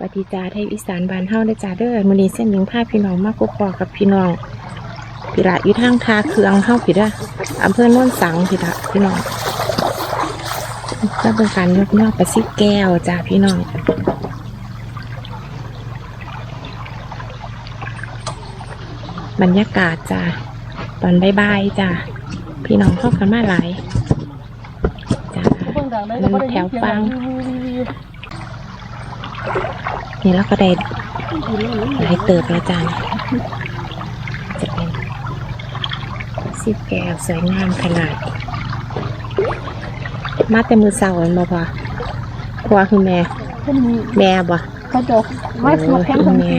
ปฏิจาไทยอีสานบ้านเฮาได้อจ้าเด้อมื้อนี้เส้นหญิงพาพี่น้องมากุกคอกับพี่น้องพี่ละอยู่ทางทาเครืองเฮาพี่เด้ออำเภอโน่นสังพี่ละพี่น้องแล้วเป็นการยกยอดประสิแก้วจ้าพี่น้องบรรยากาศจ้าตอนบ่ายๆจ้าพี่น้องเข้ากันมาหลายจ้ามันแถวฟัง นี่เราก็ได้หลายเติบแล้วจ้าจะเป็นสิบแก้วสวยงามขนาด มาแต่มือเสาร์อันบ่พอพอคือแม่เพิ่นแม่บ่เขาจะไม่มาแคมป์ทั้งที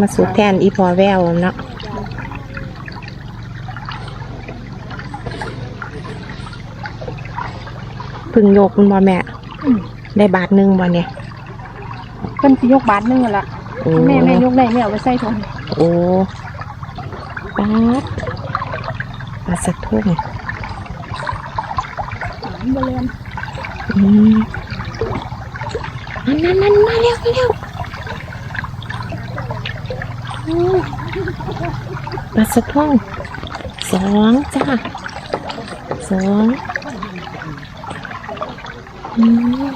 มาสูแทนอีพอแววเนาะเพึ่งโยกคุณบ่แม่ ได้บาทหนึ่งบ่เนี่ย เพิ่นสิยกบาทหนึงนั่นล่ะโอ้แม่แม่ยกได้แม่เอาไปใส่ถุงโอ้บาทบาทสะทุ่งบ่เรียนอืมนั่นนั่นนั่นมาเร็วมาเร็วโอ้บาทสะทุ่งสองจ้าสองอืม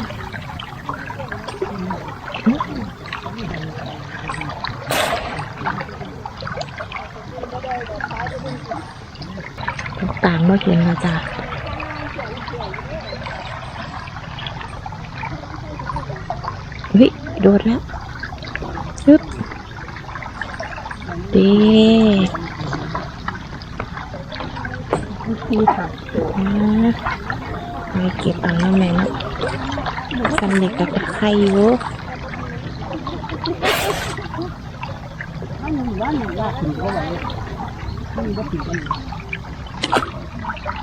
ต่างๆมาเห็นแล้วจ้ะเฮ้ยโดดแล้วฮึบดีทีค่ะนะไปเก็บเอาน้ำแม่นะกันเด็กกับตะไครอยู่โอ้โหมา แล้ว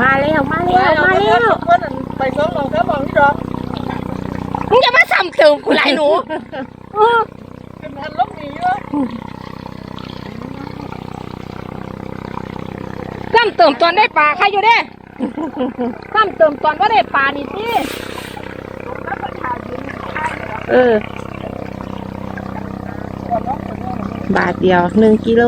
มาแล้วมาแล้วไปสองหลอกแล้วบอกนี่ดอกมึงจะมาซ้ำเติมกูหลายหนูเป็นพันลบหนีเยอะ ซ้ำเติมตอนได้ปลาใครอยู่เด้ซ้ำเติมตอนว่าได้ปลานี่สิเออ บาทเดียวหนึ่งกิโล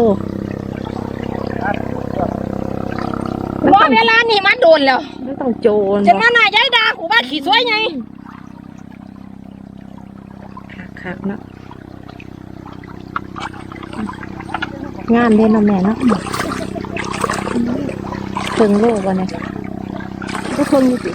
มันว่าต้องเวลานี่มันโดนแล้วไม่ต้องโจรจะมาหน้ายายดากูว่าขี่สวยไงคักๆเนาะงามเด่นเนาะแม่เนาะ เพิงโลกวันนี้ก็คนดูสิ